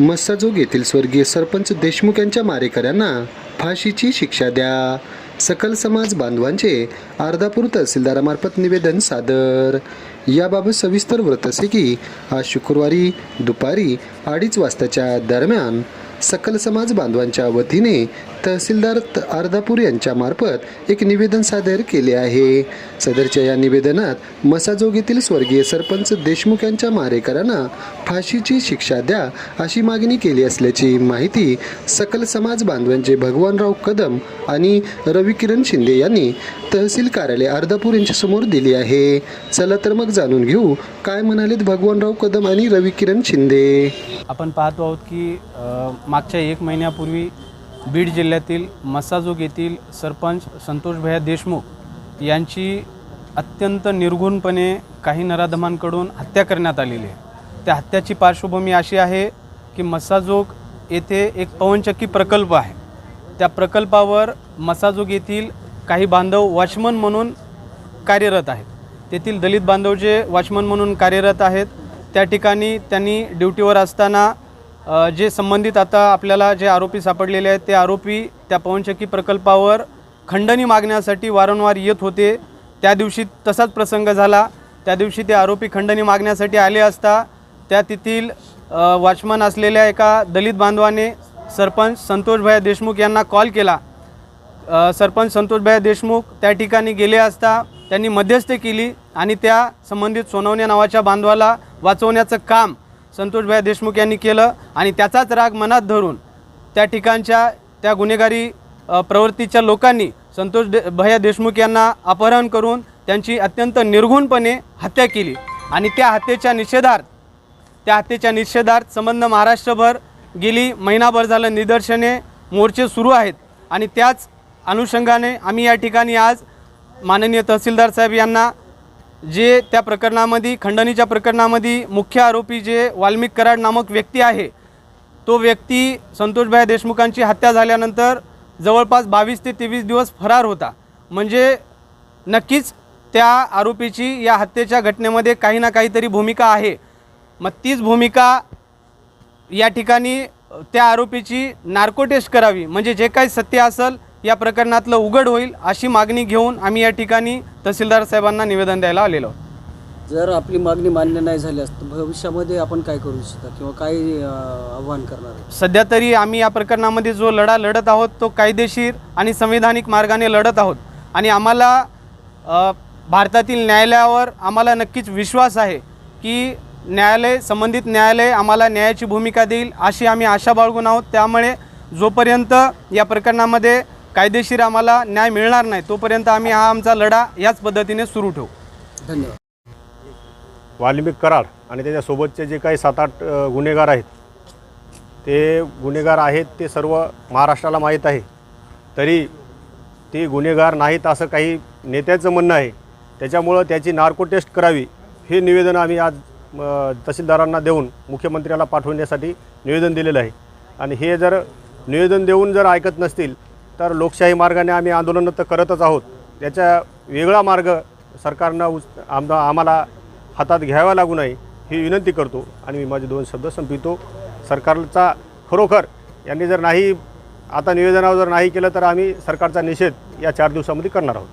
मस्साजोग येथील स्वर्गीय सरपंच देशमुख यांच्या मारेकऱ्यांना फाशीची शिक्षा द्या. सकल समाज बांधवांचे अर्धापूर तहसीलदारामार्फत निवेदन सादर. याबाबत सविस्तर व्रत असे की आज शुक्रवारी दुपारी अडीच वाजताच्या दरम्यान सकल समाज बांधवांच्या वतीने तहसीलदार त- अर्धापूर यांच्या मार्फत एक निवेदन सादर केले आहे. सदरच्या या निवेदनात मसाजोग येथील स्वर्गीय सरपंच देशमुख यांच्या मारेकरांना फाशीची शिक्षा द्या अशी मागणी केली असल्याची माहिती सकल समाज बांधवांचे भगवानराव कदम आणि रविकिरण शिंदे यांनी तहसील कार्यालय अर्धापूर यांच्यासमोर दिली आहे. चला तर मग जाणून घेऊ काय म्हणालेत भगवानराव कदम आणि रविकिरण शिंदे. आपण पाहतो आहोत की मागच्या एक महिन्यापूर्वी बीड जिल्ह्यातील मसाजोग येथील सरपंच संतोष भैया देशमुख यांची अत्यंत निर्घुणपणे काही नराधमांकडून हत्या करण्यात आलेली आहे. त्या हत्याची पार्श्वभूमी अशी आहे की मसाजोग येथे एक पवनचक्की प्रकल्प आहे. त्या प्रकल्पावर मसाजोग येथील काही बांधव वॉचमन म्हणून कार्यरत आहेत. तेथील दलित बांधव जे वॉचमन म्हणून कार्यरत आहेत त्या ठिकाणी त्यांनी ड्युटीवर असताना जे संबंधित आता आपल्याला जे आरोपी सापडलेले आहेत ते आरोपी त्या पवनचक्की प्रकल्पावर खंडणी मागण्यासाठी वारंवार येत होते. त्या दिवशी तसाच प्रसंग झाला. त्या दिवशी ते आरोपी खंडणी मागण्यासाठी आले असता त्या तेथील वॉचमन असलेल्या एका दलित बांधवाने सरपंच संतोषभाई देशमुख यांना कॉल केला. सरपंच संतोषभाई देशमुख त्या ठिकाणी गेले असता त्यांनी मध्यस्थी केली आणि त्या संबंधित सोनवणे नावाच्या बांधवाला वाचवण्याचं काम संतोषभाई देशमुख यांनी केलं आणि त्याचाच राग मनात धरून त्या ठिकाणच्या त्या गुन्हेगारी प्रवृत्तीच्या लोकांनी संतोष दे भैया देशमुख यांना अपहरण करून त्यांची अत्यंत निर्घुणपणे हत्या केली. आणि त्या हत्येच्या निषेधार्थ त्या हत्येच्या निषेधार्थ संबंध महाराष्ट्रभर गेली महिनाभर झालं निदर्शने मोर्चे सुरू आहेत. आणि त्याच अनुषंगाने आम्ही या ठिकाणी आज माननीय तहसीलदार साहेब यांना जे त्या प्रकरणामध्ये खंडणीच्या प्रकरणामध्ये मुख्य आरोपी जे वाल्मिक कराड नामक व्यक्ती आहे तो व्यक्ती संतोषभाई देशमुखांची हत्या झाल्यानंतर जवळपास बावीस ते तेवीस दिवस फरार होता. म्हणजे नक्कीच त्या आरोपीची या हत्येच्या घटनेमध्ये काही ना काहीतरी भूमिका आहे. मग तीच भूमिका या ठिकाणी त्या आरोपीची नार्को टेस्ट करावी म्हणजे जे काही सत्य असेल या प्रकरणातलं उघड होईल अशी मागणी घेऊन आम्ही या ठिकाणी तहसीलदार साहेबांना निवेदन द्यायला आलेलो. आहोत. जर आपली मागणी मान्य नाही झाल्यास तर भविष्यामध्ये आपण काय करू इच्छिता किंवा काय अं, आव्हान करणार आहे सध्या तरी आम्ही या प्रकरणामध्ये जो लढा लढत आहोत तो कायदेशीर आणि संविधानिक मार्गाने लढत आहोत. आणि आम्हाला अ, भारतातील न्यायालयावर आम्हाला नक्कीच विश्वास आहे की न्यायालय संबंधित न्यायालय आम्हाला न्यायाची भूमिका देईल अशी आम्ही आशा बाळगून आहोत. त्यामुळे जोपर्यंत या प्रकरणामध्ये कायदेशीर आम्हाला न्याय मिळणार नाही तोपर्यंत आम्ही हा आमचा लढा याच पद्धतीने सुरू ठेवू. धन्यवाद. वाल्मिक कराड आणि त्याच्यासोबतचे जे काही सात आठ गुन्हेगार आहेत ते गुन्हेगार आहेत ते सर्व महाराष्ट्राला माहीत आहे. तरी ते गुन्हेगार नाहीत असं काही नेत्याचं म्हणणं आहे. त्याच्यामुळं त्याची नार्को टेस्ट करावी हे निवेदन आम्ही आज तहसीलदारांना देऊन मुख्यमंत्र्याला पाठवण्यासाठी निवेदन दिलेलं आहे. आणि हे जर निवेदन देऊन जर ऐकत नसतील तर लोकशाही मार्गाने आम्ही आंदोलनं तर करतच आहोत. त्याचा वेगळा मार्ग सरकारनं उच आम आम्हाला हातात घ्यावा लागू नये ही विनंती करतो आणि मी माझे दोन शब्द संपितो सरकारचा खरोखर यांनी जर नाही आता निवेदनावर जर नाही केलं तर आम्ही सरकारचा निषेध या चार दिवसामध्ये करणार आहोत.